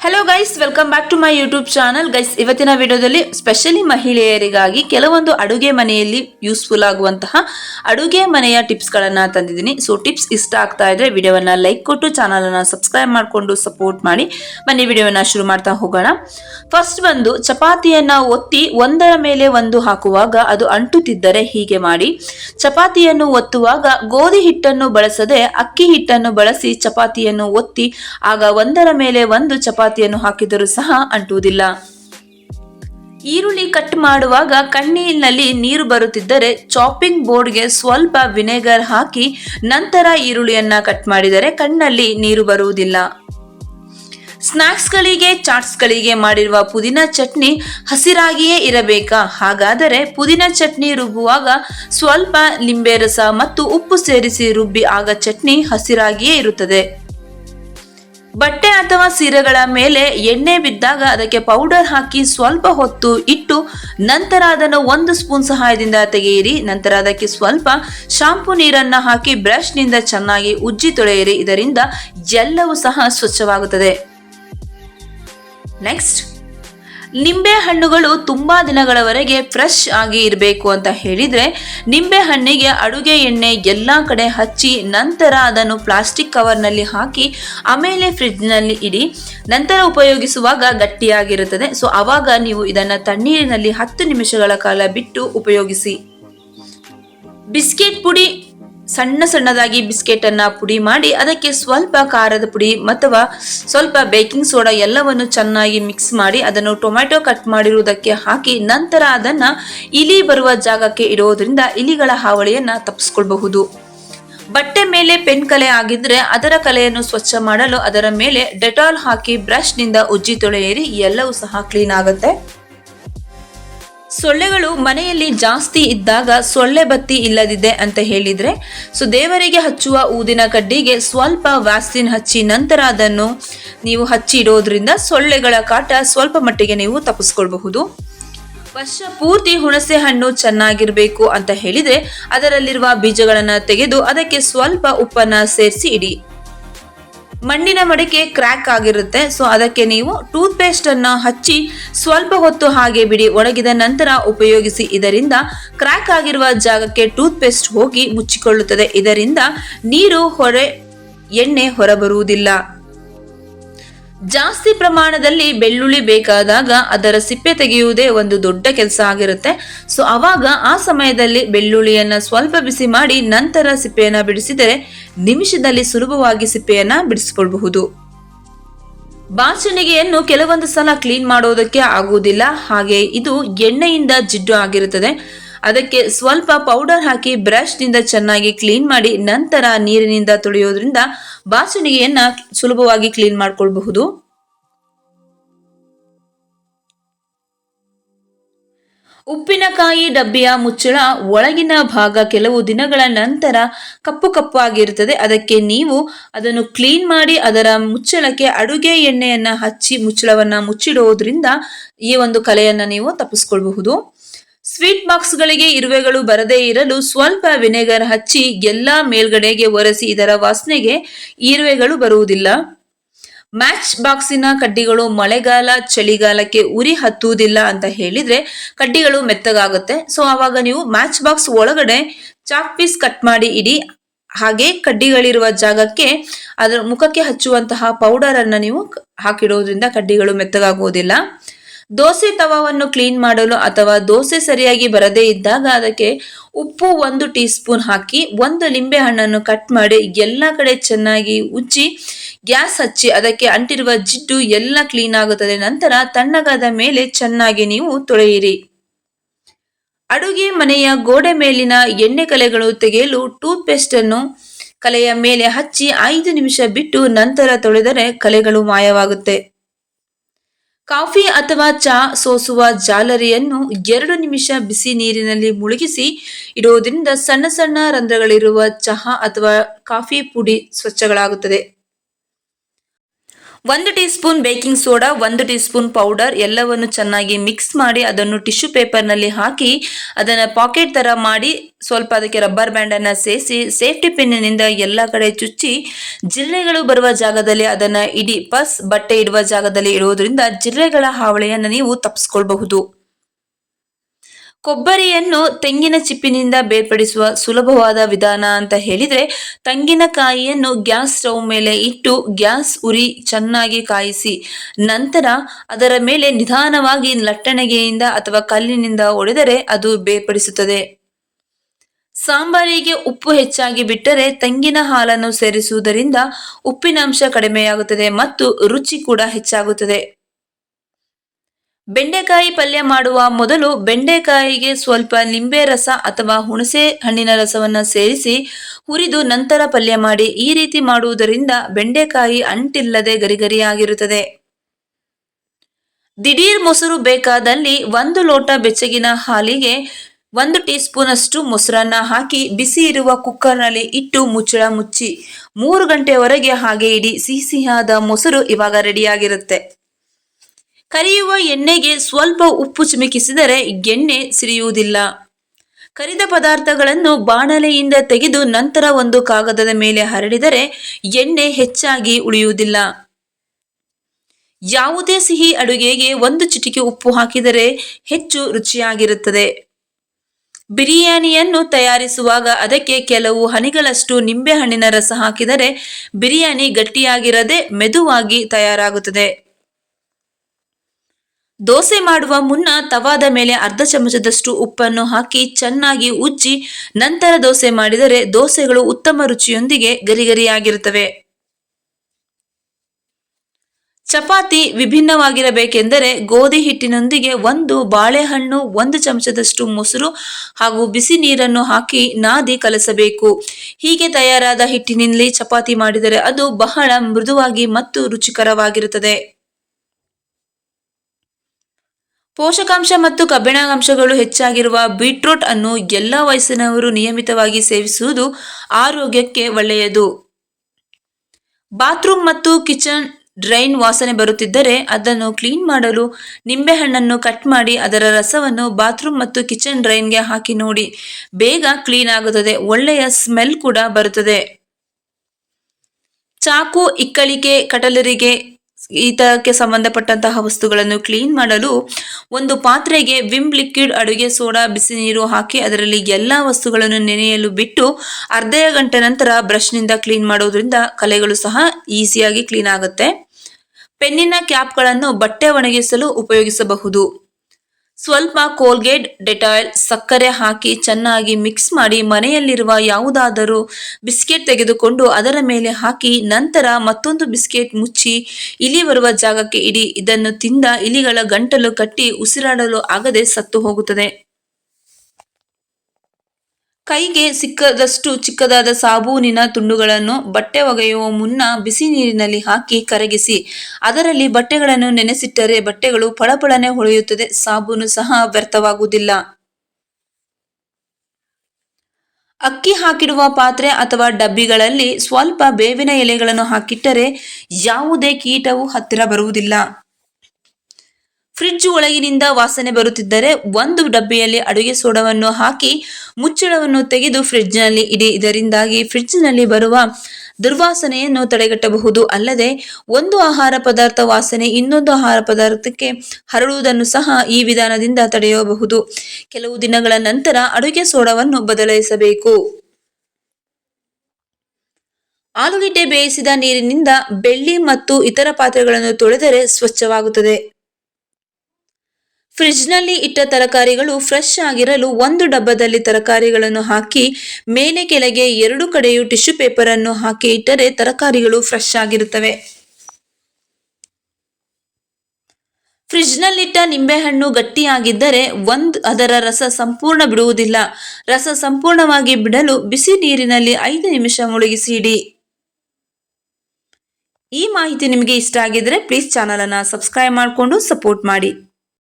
Hello guys welcome back to my YouTube channel guys ಇವತ್ತಿನ ವಿಡಿಯೋದಲ್ಲಿ specially ಮಹಿಳೆಯರಿಗಾಗಿ ಕೆಲವೊಂದು ಅಡುಗೆ ಮನೆಯಲ್ಲಿ ಯೂಸ್ಫುಲ್ ಆಗುವಂತಹ ಅಡುಗೆ ಮನೆಯ ಟಿಪ್ಸ್ಗಳನ್ನು ತಂದಿದ್ದೀನಿ. ಸೊ ಟಿಪ್ಸ್ ಇಷ್ಟ ಆಗ್ತಾ ಇದ್ರೆ ವಿಡಿಯೋವನ್ನ ಲೈಕ್ ಕೊಟ್ಟು ಚಾನಲನ್ನು ಸಬ್ಸ್ಕ್ರೈಬ್ ಮಾಡಿಕೊಂಡು ಸಪೋರ್ಟ್ ಮಾಡಿ. ಬನ್ನಿ, ವಿಡಿಯೋವನ್ನ ಶುರು ಮಾಡ್ತಾ ಹೋಗೋಣ. ಫಸ್ಟ್ ಬಂದು ಚಪಾತಿಯನ್ನ ಒತ್ತಿ ಒಂದರ ಮೇಲೆ ಒಂದು ಹಾಕುವಾಗ ಅದು ಅಂಟುತ್ತಿದ್ದರೆ ಹೀಗೆ ಮಾಡಿ. ಚಪಾತಿಯನ್ನು ಒತ್ತುವಾಗ ಗೋಧಿ ಹಿಟ್ಟನ್ನು ಬಳಸದೆ ಅಕ್ಕಿ ಹಿಟ್ಟನ್ನು ಬಳಸಿ ಚಪಾತಿಯನ್ನು ಒತ್ತಿ, ಆಗ ಒಂದರ ಮೇಲೆ ಒಂದು ಚಪಾತಿಯನ್ನು ಹಾಕಿದರೂ ಸಹ ಅಂಟುವುದಿಲ್ಲ. ಈರುಳ್ಳಿ ಕಟ್ ಮಾಡುವಾಗ ಕಣ್ಣೀರಿನಲ್ಲಿ ನೀರು ಬರುತ್ತಿದ್ದರೆ ಚಾಪಿಂಗ್ ಬೋರ್ಡ್ಗೆ ಸ್ವಲ್ಪ ವಿನೆಗರ್ ಹಾಕಿ ನಂತರ ಈರುಳ್ಳಿಯನ್ನ ಕಟ್ ಮಾಡಿದರೆ ಕಣ್ಣಲ್ಲಿ ನೀರು ಬರುವುದಿಲ್ಲ. ಸ್ನ್ಯಾಕ್ಸ್ಗಳಿಗೆ ಚಾಟ್ಸ್ಗಳಿಗೆ ಮಾಡಿರುವ ಪುದೀನ ಚಟ್ನಿ ಹಸಿರಾಗಿಯೇ ಇರಬೇಕಾ? ಹಾಗಾದರೆ ಪುದೀನ ಚಟ್ನಿ ರುಬ್ಬುವಾಗ ಸ್ವಲ್ಪ ಲಿಂಬೆ ರಸ ಮತ್ತು ಉಪ್ಪು ಸೇರಿಸಿ ರುಬ್ಬಿ ಆಗ ಚಟ್ನಿ ಹಸಿರಾಗಿಯೇ ಇರುತ್ತದೆ. ಬಟ್ಟೆ ಅಥವಾ ಸೀರೆಗಳ ಮೇಲೆ ಎಣ್ಣೆ ಬಿದ್ದಾಗ ಅದಕ್ಕೆ ಪೌಡರ್ ಹಾಕಿ ಸ್ವಲ್ಪ ಹೊತ್ತು ಇಟ್ಟು ನಂತರ ಅದನ್ನು ಒಂದು ಸ್ಪೂನ್ ಸಹಾಯದಿಂದ ತೆಗೆಯಿರಿ. ನಂತರ ಅದಕ್ಕೆ ಸ್ವಲ್ಪ ಶಾಂಪೂ ನೀರನ್ನು ಹಾಕಿ ಬ್ರಷ್ನಿಂದ ಚೆನ್ನಾಗಿ ಉಜ್ಜಿ ತೊಳೆಯಿರಿ. ಇದರಿಂದ ಎಲ್ಲವೂ ಸಹ ಸ್ವಚ್ಛವಾಗುತ್ತದೆ. ನೆಕ್ಸ್ಟ್ ನಿಂಬೆ ಹಣ್ಣುಗಳು ತುಂಬಾ ದಿನಗಳವರೆಗೆ ಫ್ರೆಶ್ ಆಗಿ ಇರಬೇಕು ಅಂತ ಹೇಳಿದ್ರೆ ನಿಂಬೆ ಹಣ್ಣಿಗೆ ಅಡುಗೆ ಎಣ್ಣೆ ಎಲ್ಲ ಕಡೆ ಹಚ್ಚಿ ನಂತರ ಅದನ್ನು ಪ್ಲಾಸ್ಟಿಕ್ ಕವರ್ನಲ್ಲಿ ಹಾಕಿ ಆಮೇಲೆ ಫ್ರಿಡ್ಜ್ನಲ್ಲಿ ಇಡಿ. ನಂತರ ಉಪಯೋಗಿಸುವಾಗ ಗಟ್ಟಿಯಾಗಿರುತ್ತದೆ. ಸೊ, ಅವಾಗ ನೀವು ಇದನ್ನ ತಣ್ಣೀರಿನಲ್ಲಿ ಹತ್ತು ನಿಮಿಷಗಳ ಕಾಲ ಬಿಟ್ಟು ಉಪಯೋಗಿಸಿ. ಬಿಸ್ಕೆಟ್ ಪುಡಿ ಸಣ್ಣ ಸಣ್ಣದಾಗಿ ಬಿಸ್ಕೆಟ್ ಅನ್ನ ಪುಡಿ ಮಾಡಿ, ಅದಕ್ಕೆ ಸ್ವಲ್ಪ ಖಾರದ ಪುಡಿ ಅಥವಾ ಸ್ವಲ್ಪ ಬೇಕಿಂಗ್ ಸೋಡಾ ಎಲ್ಲವನ್ನು ಚೆನ್ನಾಗಿ ಮಿಕ್ಸ್ ಮಾಡಿ ಅದನ್ನು ಟೊಮ್ಯಾಟೊ ಕಟ್ ಮಾಡಿರುವುದಕ್ಕೆ ಹಾಕಿ, ನಂತರ ಅದನ್ನ ಇಲಿ ಬರುವ ಜಾಗಕ್ಕೆ ಇಡುವುದರಿಂದ ಇಲಿಗಳ ಹಾವಳಿಯನ್ನ ತಪ್ಪಿಸ್ಕೊಳ್ಬಹುದು. ಬಟ್ಟೆ ಮೇಲೆ ಪೆನ್ ಕಲೆ ಆಗಿದ್ರೆ ಅದರ ಕಲೆಯನ್ನು ಸ್ವಚ್ಛ ಮಾಡಲು ಅದರ ಮೇಲೆ ಡೆಟಾಲ್ ಹಾಕಿ ಬ್ರಷ್ನಿಂದ ಉಜ್ಜಿ ತೊಳೆಯಿರಿ, ಎಲ್ಲವೂ ಸಹ ಕ್ಲೀನ್ ಆಗುತ್ತೆ. ಸೊಳ್ಳೆಗಳು ಮನೆಯಲ್ಲಿ ಜಾಸ್ತಿ ಇದ್ದಾಗ ಸೊಳ್ಳೆ ಬತ್ತಿ ಇಲ್ಲದಿದೆ ಅಂತ ಹೇಳಿದ್ರೆ, ಸೊ ದೇವರಿಗೆ ಹಚ್ಚುವ ಊದಿನ ಕಡ್ಡಿಗೆ ಸ್ವಲ್ಪ ವ್ಯಾಕ್ಸಿನ್ ಹಚ್ಚಿ ನಂತರ ಅದನ್ನು ನೀವು ಹಚ್ಚಿ ಇಡೋದ್ರಿಂದ ಸೊಳ್ಳೆಗಳ ಕಾಟ ಸ್ವಲ್ಪ ಮಟ್ಟಿಗೆ ನೀವು ತಪ್ಪಿಸ್ಕೊಳ್ಬಹುದು. ವರ್ಷ ಪೂರ್ತಿ ಹುಣಸೆ ಹಣ್ಣು ಚೆನ್ನಾಗಿರಬೇಕು ಅಂತ ಹೇಳಿದ್ರೆ, ಅದರಲ್ಲಿರುವ ಬೀಜಗಳನ್ನು ತೆಗೆದು ಅದಕ್ಕೆ ಸ್ವಲ್ಪ ಉಪ್ಪನ್ನು ಸೇರಿಸಿ ಇಡಿ. ಮಣ್ಣಿನ ಮಡಿಕೆ ಕ್ರ್ಯಾಕ್ ಆಗಿರುತ್ತೆ. ಸೊ ಅದಕ್ಕೆ ನೀವು ಟೂತ್ ಪೇಸ್ಟ್ ಅನ್ನ ಹಚ್ಚಿ ಸ್ವಲ್ಪ ಹೊತ್ತು ಹಾಗೆ ಬಿಡಿ. ಒಣಗಿದ ನಂತರ ಉಪಯೋಗಿಸಿ. ಇದರಿಂದ ಕ್ರ್ಯಾಕ್ ಆಗಿರುವ ಜಾಗಕ್ಕೆ ಟೂತ್ ಪೇಸ್ಟ್ ಹೋಗಿ ಮುಚ್ಚಿಕೊಳ್ಳುತ್ತದೆ. ಇದರಿಂದ ನೀರು, ಹೊರೆ, ಎಣ್ಣೆ ಹೊರಬರುವುದಿಲ್ಲ. ಜಾಸ್ತಿ ಪ್ರಮಾಣದಲ್ಲಿ ಬೆಳ್ಳುಳ್ಳಿ ಬೇಕಾದಾಗ ಅದರ ಸಿಪ್ಪೆ ತೆಗೆಯುವುದೇ ಒಂದು ದೊಡ್ಡ ಕೆಲಸ ಆಗಿರುತ್ತೆ. ಸೊ ಅವಾಗ ಆ ಸಮಯದಲ್ಲಿ ಬೆಳ್ಳುಳ್ಳಿಯನ್ನ ಸ್ವಲ್ಪ ಬಿಸಿ ಮಾಡಿ ನಂತರ ಸಿಪ್ಪೆಯನ್ನ ಬಿಡಿಸಿದರೆ ನಿಮಿಷದಲ್ಲಿ ಸುಲಭವಾಗಿ ಸಿಪ್ಪೆಯನ್ನ ಬಿಡಿಸಿಕೊಳ್ಳಬಹುದು ಬಾಚಣಿಗೆಯನ್ನು ಕೆಲವೊಂದು ಸಲ ಕ್ಲೀನ್ ಮಾಡೋದಕ್ಕೆ ಆಗುವುದಿಲ್ಲ. ಹಾಗೆ ಇದು ಎಣ್ಣೆಯಿಂದ ಜಿಡ್ಡು ಆಗಿರುತ್ತದೆ. ಅದಕ್ಕೆ ಸ್ವಲ್ಪ ಪೌಡರ್ ಹಾಕಿ ಬ್ರಷ್ನಿಂದ ಚೆನ್ನಾಗಿ ಕ್ಲೀನ್ ಮಾಡಿ ನಂತರ ನೀರಿನಿಂದ ತೊಳೆಯೋದ್ರಿಂದ ಬಾಚಣಿಗೆಯನ್ನ ಸುಲಭವಾಗಿ ಕ್ಲೀನ್ ಮಾಡ್ಕೊಳ್ಬಹುದು. ಉಪ್ಪಿನಕಾಯಿ ಡಬ್ಬಿಯ ಮುಚ್ಚಳ ಒಳಗಿನ ಭಾಗ ಕೆಲವು ದಿನಗಳ ನಂತರ ಕಪ್ಪು ಕಪ್ಪು ಆಗಿರುತ್ತದೆ ಅದಕ್ಕೆ ನೀವು ಅದನ್ನು ಕ್ಲೀನ್ ಮಾಡಿ ಅದರ ಮುಚ್ಚಳಕ್ಕೆ ಅಡುಗೆ ಎಣ್ಣೆಯನ್ನು ಹಚ್ಚಿ ಮುಚ್ಚಳವನ್ನು ಮುಚ್ಚಿಡುವುದರಿಂದ ಈ ಒಂದು ಕಲೆಯನ್ನು ನೀವು ತಪ್ಪಿಸ್ಕೊಳ್ಬಹುದು. ಸ್ವೀಟ್ ಬಾಕ್ಸ್ಗಳಿಗೆ ಇರುವೆಗಳು ಬರದೇ ಇರಲು ಸ್ವಲ್ಪ ವಿನೆಗರ್ ಹಚ್ಚಿ ಎಲ್ಲಾ ಮೇಲ್ಗಡೆಗೆ ಒರೆಸಿ ಇದರ ವಾಸನೆಗೆ ಇರುವೆಗಳು ಬರುವುದಿಲ್ಲ. ಮ್ಯಾಚ್ ಬಾಕ್ಸಿನ ಕಡ್ಡಿಗಳು ಮಳೆಗಾಲ, ಚಳಿಗಾಲಕ್ಕೆ ಉರಿ ಹತ್ತುವುದಿಲ್ಲ ಅಂತ ಹೇಳಿದ್ರೆ ಕಡ್ಡಿಗಳು ಮೆತ್ತಗಾಗುತ್ತೆ. ಸೊ ಆವಾಗ ನೀವು ಮ್ಯಾಚ್ ಬಾಕ್ಸ್ ಒಳಗಡೆ ಚಾಕ್ ಪೀಸ್ ಕಟ್ ಮಾಡಿ ಇಡಿ. ಹಾಗೆ ಕಡ್ಡಿಗಳಿರುವ ಜಾಗಕ್ಕೆ ಅದರ ಮುಖಕ್ಕೆ ಹಚ್ಚುವಂತಹ ಪೌಡರ್ ಅನ್ನ ನೀವು ಹಾಕಿಡೋದ್ರಿಂದ ಕಡ್ಡಿಗಳು ಮೆತ್ತಗಾಗುವುದಿಲ್ಲ. ದೋಸೆ ತವಾವನ್ನು ಕ್ಲೀನ್ ಮಾಡಲು ಅಥವಾ ದೋಸೆ ಸರಿಯಾಗಿ ಬರದೇ ಇದ್ದಾಗ ಅದಕ್ಕೆ ಉಪ್ಪು ಒಂದು ಟೀ ಸ್ಪೂನ್ ಹಾಕಿ ಒಂದು ಲಿಂಬೆ ಹಣ್ಣನ್ನು ಕಟ್ ಮಾಡಿ ಎಲ್ಲ ಕಡೆ ಚೆನ್ನಾಗಿ ಉಜ್ಜಿ ಗ್ಯಾಸ್ ಹಚ್ಚಿ ಅದಕ್ಕೆ ಅಂಟಿರುವ ಜಿಡ್ಡು ಎಲ್ಲ ಕ್ಲೀನ್ ಆಗುತ್ತದೆ. ನಂತರ ತಣ್ಣಗಾದ ಮೇಲೆ ಚೆನ್ನಾಗಿ ನೀವು ತೊಳೆಯಿರಿ. ಅಡುಗೆ ಮನೆಯ ಗೋಡೆ ಮೇಲಿನ ಎಣ್ಣೆ ಕಲೆಗಳು ತೆಗೆಯಲು ಟೂತ್ ಪೇಸ್ಟ್ ಅನ್ನು ಕಲೆಯ ಮೇಲೆ ಹಚ್ಚಿ ಐದು ನಿಮಿಷ ಬಿಟ್ಟು ನಂತರ ತೊಳೆದರೆ ಕಲೆಗಳು ಮಾಯವಾಗುತ್ತೆ. ಕಾಫಿ ಅಥವಾ ಚಾ ಸೋಸುವ ಜಾಲರಿಯನ್ನು ಎರಡು ನಿಮಿಷ ಬಿಸಿ ನೀರಿನಲ್ಲಿ ಮುಳುಗಿಸಿ ಇಡುವುದರಿಂದ ಸಣ್ಣ ಸಣ್ಣ ರಂಧ್ರಗಳಿರುವ ಚಹಾ ಅಥವಾ ಕಾಫಿ ಪುಡಿ ಸ್ವಚ್ಛಗಳಾಗುತ್ತದೆ. ಒಂದು ಟೀ ಸ್ಪೂನ್ ಬೇಕಿಂಗ್ ಸೋಡಾ, ಒಂದು ಟೀ ಸ್ಪೂನ್ ಪೌಡರ್, ಎಲ್ಲವನ್ನು ಚೆನ್ನಾಗಿ ಮಿಕ್ಸ್ ಮಾಡಿ ಅದನ್ನು ಟಿಶ್ಯೂ ಪೇಪರ್ನಲ್ಲಿ ಹಾಕಿ ಅದನ್ನು ಪಾಕೆಟ್ ಥರ ಮಾಡಿ ಸ್ವಲ್ಪ ಅದಕ್ಕೆ ರಬ್ಬರ್ ಬ್ಯಾಂಡನ್ನು ಸೇರಿಸಿ, ಸೇಫ್ಟಿ ಪಿನ್ನಿನಿಂದ ಎಲ್ಲ ಕಡೆ ಚುಚ್ಚಿ, ಜಿರಳೆಗಳು ಬರುವ ಜಾಗದಲ್ಲಿ ಅದನ್ನು ಇಡಿ, ಪಸ್ ಬಟ್ಟೆ ಇಡುವ ಜಾಗದಲ್ಲಿ ಇಡುವುದರಿಂದ ಜಿರಳೆಗಳ ಹಾವಳಿಯನ್ನು ನೀವು ತಪ್ಪಿಸ್ಕೊಳ್ಬಹುದು. ಕೊಬ್ಬರಿಯನ್ನು ತೆಂಗಿನ ಚಿಪ್ಪಿನಿಂದ ಬೇರ್ಪಡಿಸುವ ಸುಲಭವಾದ ವಿಧಾನ ಅಂತ ಹೇಳಿದ್ರೆ ತೆಂಗಿನಕಾಯಿಯನ್ನು ಗ್ಯಾಸ್ ಸ್ಟವ್ ಮೇಲೆ ಇಟ್ಟು ಗ್ಯಾಸ್ ಉರಿ ಚೆನ್ನಾಗಿ ಕಾಯಿಸಿ ನಂತರ ಅದರ ಮೇಲೆ ನಿಧಾನವಾಗಿ ಲಟ್ಟಣಿಗೆಯಿಂದ ಅಥವಾ ಕಲ್ಲಿನಿಂದ ಒಡೆದರೆ ಅದು ಬೇರ್ಪಡಿಸುತ್ತದೆ. ಸಾಂಬಾರಿಗೆ ಉಪ್ಪು ಹೆಚ್ಚಾಗಿ ಬಿಟ್ಟರೆ ತೆಂಗಿನ ಹಾಲನ್ನು ಸೇರಿಸುವುದರಿಂದ ಉಪ್ಪಿನಾಂಶ ಕಡಿಮೆಯಾಗುತ್ತದೆ ಮತ್ತು ರುಚಿ ಕೂಡ ಹೆಚ್ಚಾಗುತ್ತದೆ. ಬೆಂಡೆಕಾಯಿ ಪಲ್ಯ ಮಾಡುವ ಮೊದಲು ಬೆಂಡೆಕಾಯಿಗೆ ಸ್ವಲ್ಪ ನಿಂಬೆ ರಸ ಅಥವಾ ಹುಣಸೆ ಹಣ್ಣಿನ ರಸವನ್ನು ಸೇರಿಸಿ ಹುರಿದು ನಂತರ ಪಲ್ಯ ಮಾಡಿ ಈ ರೀತಿ ಮಾಡುವುದರಿಂದ ಬೆಂಡೆಕಾಯಿ ಅಂಟಿಲ್ಲದೆ ಗರಿಗರಿಯಾಗಿರುತ್ತದೆ. ದಿಢೀರ್ ಮೊಸರು ಬೇಕಾದಲ್ಲಿ ಒಂದು ಲೋಟ ಬೆಚ್ಚಗಿನ ಹಾಲಿಗೆ ಒಂದು ಟೀ ಸ್ಪೂನ್ ಅಷ್ಟು ಮೊಸರನ್ನ ಹಾಕಿ ಬಿಸಿ ಇರುವ ಕುಕ್ಕರ್ನಲ್ಲಿ ಇಟ್ಟು ಮುಚ್ಚಳ ಮುಚ್ಚಿ ಮೂರು ಗಂಟೆವರೆಗೆ ಹಾಗೆ ಇಡಿ ಸಿಹಿ ಸಿಹಿಯಾದ ಮೊಸರು ಇವಾಗ ರೆಡಿಯಾಗಿರುತ್ತೆ. ಕರಿಯುವ ಎಣ್ಣೆಗೆ ಸ್ವಲ್ಪ ಉಪ್ಪು ಚಿಮುಕಿಸಿದರೆ ಎಣ್ಣೆ ಸಿರಿಯುವುದಿಲ್ಲ. ಕರಿದ ಪದಾರ್ಥಗಳನ್ನು ಬಾಣಲೆಯಿಂದ ತೆಗೆದು ನಂತರ ಒಂದು ಕಾಗದದ ಮೇಲೆ ಹರಡಿದರೆ ಎಣ್ಣೆ ಹೆಚ್ಚಾಗಿ ಉಳಿಯುವುದಿಲ್ಲ. ಯಾವುದೇ ಸಿಹಿ ಅಡುಗೆಗೆ ಒಂದು ಚಿಟಿಕೆ ಉಪ್ಪು ಹಾಕಿದರೆ ಹೆಚ್ಚು ರುಚಿಯಾಗಿರುತ್ತದೆ. ಬಿರಿಯಾನಿಯನ್ನು ತಯಾರಿಸುವಾಗ ಅದಕ್ಕೆ ಕೆಲವು ಹನಿಗಳಷ್ಟು ನಿಂಬೆಹಣ್ಣಿನ ರಸ ಹಾಕಿದರೆ ಬಿರಿಯಾನಿ ಗಟ್ಟಿಯಾಗಿರದೆ ಮೆದುವಾಗಿ ತಯಾರಾಗುತ್ತದೆ. ದೋಸೆ ಮಾಡುವ ಮುನ್ನ ತವಾದ ಮೇಲೆ ಅರ್ಧ ಚಮಚದಷ್ಟು ಉಪ್ಪನ್ನು ಹಾಕಿ ಚೆನ್ನಾಗಿ ಉಜ್ಜಿ ನಂತರ ದೋಸೆ ಮಾಡಿದರೆ ದೋಸೆಗಳು ಉತ್ತಮ ರುಚಿಯೊಂದಿಗೆ ಗರಿಗರಿಯಾಗಿರುತ್ತವೆ. ಚಪಾತಿ ವಿಭಿನ್ನವಾಗಿರಬೇಕೆಂದರೆ ಗೋಧಿ ಹಿಟ್ಟಿನೊಂದಿಗೆ ಒಂದು ಬಾಳೆಹಣ್ಣು, ಒಂದು ಚಮಚದಷ್ಟು ಮೊಸರು ಹಾಗೂ ಬಿಸಿ ನೀರನ್ನು ಹಾಕಿ ನಾದಿ ಕಲಸಬೇಕು. ಹೀಗೆ ತಯಾರಾದ ಹಿಟ್ಟಿನಲ್ಲಿ ಚಪಾತಿ ಮಾಡಿದರೆ ಅದು ಬಹಳ ಮೃದುವಾಗಿ ಮತ್ತು ರುಚಿಕರವಾಗಿರುತ್ತದೆ. ಪೋಷಕಾಂಶ ಮತ್ತು ಕಬ್ಬಿಣಾಂಶಗಳು ಹೆಚ್ಚಾಗಿರುವ ಬೀಟ್ರೂಟ್ ಅನ್ನು ಎಲ್ಲ ವಯಸ್ಸಿನವರು ನಿಯಮಿತವಾಗಿ ಸೇವಿಸುವುದು ಆರೋಗ್ಯಕ್ಕೆ ಒಳ್ಳೆಯದು. ಬಾತ್ರೂಮ್ ಮತ್ತು ಕಿಚನ್ ಡ್ರೈನ್ ವಾಸನೆ ಬರುತ್ತಿದ್ದರೆ ಅದನ್ನು ಕ್ಲೀನ್ ಮಾಡಲು ನಿಂಬೆಹಣ್ಣನ್ನು ಕಟ್ ಮಾಡಿ ಅದರ ರಸವನ್ನು ಬಾತ್ರೂಮ್ ಮತ್ತು ಕಿಚನ್ ಡ್ರೈನ್ಗೆ ಹಾಕಿ ನೋಡಿ. ಬೇಗ ಕ್ಲೀನ್ ಆಗುತ್ತದೆ, ಒಳ್ಳೆಯ ಸ್ಮೆಲ್ ಕೂಡ ಬರುತ್ತದೆ. ಚಾಕು, ಇಕ್ಕಳಿಕೆ, ಕಟಲರಿಗೆ ಈತಕ್ಕೆ ಸಂಬಂಧಪಟ್ಟಂತಹ ವಸ್ತುಗಳನ್ನು ಕ್ಲೀನ್ ಮಾಡಲು ಒಂದು ಪಾತ್ರೆಗೆ ವಿಮ್ ಲಿಕ್ವಿಡ್, ಅಡುಗೆ ಸೋಡಾ, ಬಿಸಿ ನೀರು ಹಾಕಿ ಅದರಲ್ಲಿ ಎಲ್ಲ ವಸ್ತುಗಳನ್ನು ನೆನೆಯಲು ಬಿಟ್ಟು ಅರ್ಧ ಗಂಟೆ ನಂತರ ಬ್ರಷ್ನಿಂದ ಕ್ಲೀನ್ ಮಾಡೋದ್ರಿಂದ ಕಲೆಗಳು ಸಹ ಈಸಿಯಾಗಿ ಕ್ಲೀನ್ ಆಗುತ್ತೆ. ಪೆನ್ನಿನ ಕ್ಯಾಪ್ಗಳನ್ನು ಬಟ್ಟೆ ಒಣಗಿಸಲು ಉಪಯೋಗಿಸಬಹುದು. ಸ್ವಲ್ಪ ಕೋಲ್ಗೇಟ್ ಡೆಟಾಯಿಲ್ ಸಕ್ಕರೆ ಹಾಕಿ ಚೆನ್ನಾಗಿ ಮಿಕ್ಸ್ ಮಾಡಿ ಮನೆಯಲ್ಲಿರುವ ಯಾವುದಾದರೂ ಬಿಸ್ಕೆಟ್ ತೆಗೆದುಕೊಂಡು ಅದರ ಮೇಲೆ ಹಾಕಿ ನಂತರ ಮತ್ತೊಂದು ಬಿಸ್ಕೆಟ್ ಮುಚ್ಚಿ ಇಲಿ ಬರುವ ಜಾಗಕ್ಕೆ ಇಡಿ. ಇದನ್ನು ತಿಂದ ಇಲಿಗಳ ಗಂಟಲು ಕಟ್ಟಿ ಉಸಿರಾಡಲು ಆಗದೆ ಸತ್ತು ಹೋಗುತ್ತದೆ. ಕೈಗೆ ಸಿಕ್ಕದಷ್ಟು ಚಿಕ್ಕದಾದ ಸಾಬೂನಿನ ತುಂಡುಗಳನ್ನು ಬಟ್ಟೆ ಒಗೆಯುವ ಮುನ್ನ ಬಿಸಿ ನೀರಿನಲ್ಲಿ ಹಾಕಿ ಕರಗಿಸಿ. ಅದರಲ್ಲಿ ಬಟ್ಟೆಗಳನ್ನು ನೆನೆಸಿಟ್ಟರೆ ಬಟ್ಟೆಗಳು ಫಳಫಳನೆ ಹೊಳೆಯುತ್ತದೆ. ಸಾಬೂನು ಸಹ ವ್ಯರ್ಥವಾಗುವುದಿಲ್ಲ. ಅಕ್ಕಿ ಹಾಕಿಡುವ ಪಾತ್ರೆ ಅಥವಾ ಡಬ್ಬಿಗಳಲ್ಲಿ ಸ್ವಲ್ಪ ಬೇವಿನ ಎಲೆಗಳನ್ನು ಹಾಕಿಟ್ಟರೆ ಯಾವುದೇ ಕೀಟವು ಹತ್ತಿರ ಬರುವುದಿಲ್ಲ. ಫ್ರಿಡ್ಜ್ ಒಳಗಿನಿಂದ ವಾಸನೆ ಬರುತ್ತಿದ್ದರೆ ಒಂದು ಡಬ್ಬಿಯಲ್ಲಿ ಅಡುಗೆ ಸೋಡವನ್ನು ಹಾಕಿ ಮುಚ್ಚಳವನ್ನು ತೆಗೆದು ಫ್ರಿಡ್ಜ್ನಲ್ಲಿ ಇಡಿ. ಇದರಿಂದಾಗಿ ಫ್ರಿಡ್ಜ್ನಲ್ಲಿ ಬರುವ ದುರ್ವಾಸನೆಯನ್ನು ತಡೆಗಟ್ಟಬಹುದು. ಅಲ್ಲದೆ ಒಂದು ಆಹಾರ ಪದಾರ್ಥ ವಾಸನೆ ಇನ್ನೊಂದು ಆಹಾರ ಪದಾರ್ಥಕ್ಕೆ ಹರಡುವುದನ್ನು ಸಹ ಈ ವಿಧಾನದಿಂದ ತಡೆಯಬಹುದು. ಕೆಲವು ದಿನಗಳ ನಂತರ ಅಡುಗೆ ಸೋಡವನ್ನು ಬದಲಾಯಿಸಬೇಕು. ಆಲೂಗೆಡ್ಡೆ ಬೇಯಿಸಿದ ನೀರಿನಿಂದ ಬೆಳ್ಳಿ ಮತ್ತು ಇತರ ಪಾತ್ರೆಗಳನ್ನು ತೊಳೆದರೆ ಸ್ವಚ್ಛವಾಗುತ್ತದೆ. ಫ್ರಿಡ್ಜ್ನಲ್ಲಿ ಇಟ್ಟ ತರಕಾರಿಗಳು ಫ್ರೆಶ್ ಆಗಿರಲು ಒಂದು ಡಬ್ಬದಲ್ಲಿ ತರಕಾರಿಗಳನ್ನು ಹಾಕಿ, ಮೇಲೆ ಕೆಳಗೆ ಎರಡು ಕಡೆಯೂ ಟಿಶ್ಯೂ ಪೇಪರ್ ಅನ್ನು ಹಾಕಿ ಇಟ್ಟರೆ ತರಕಾರಿಗಳು ಫ್ರೆಶ್ ಆಗಿರುತ್ತವೆ. ಫ್ರಿಜ್ನಲ್ಲಿಟ್ಟ ನಿಂಬೆಹಣ್ಣು ಗಟ್ಟಿಯಾಗಿದ್ದರೆ ಒಂದು ಅದರ ರಸ ಸಂಪೂರ್ಣ ಬಿಡುವುದಿಲ್ಲ. ರಸ ಸಂಪೂರ್ಣವಾಗಿ ಬಿಡಲು ಬಿಸಿ ನೀರಿನಲ್ಲಿ ಐದು ನಿಮಿಷ ಮುಳುಗಿಸಿ ಇಡಿ ಈ ಮಾಹಿತಿ ನಿಮಗೆ ಇಷ್ಟ ಆಗಿದ್ರೆ ಪ್ಲೀಸ್ ಚಾನಲನ್ನು ಸಬ್ಸ್ಕ್ರೈಬ್ ಮಾಡಿಕೊಂಡು ಸಪೋರ್ಟ್ ಮಾಡಿ.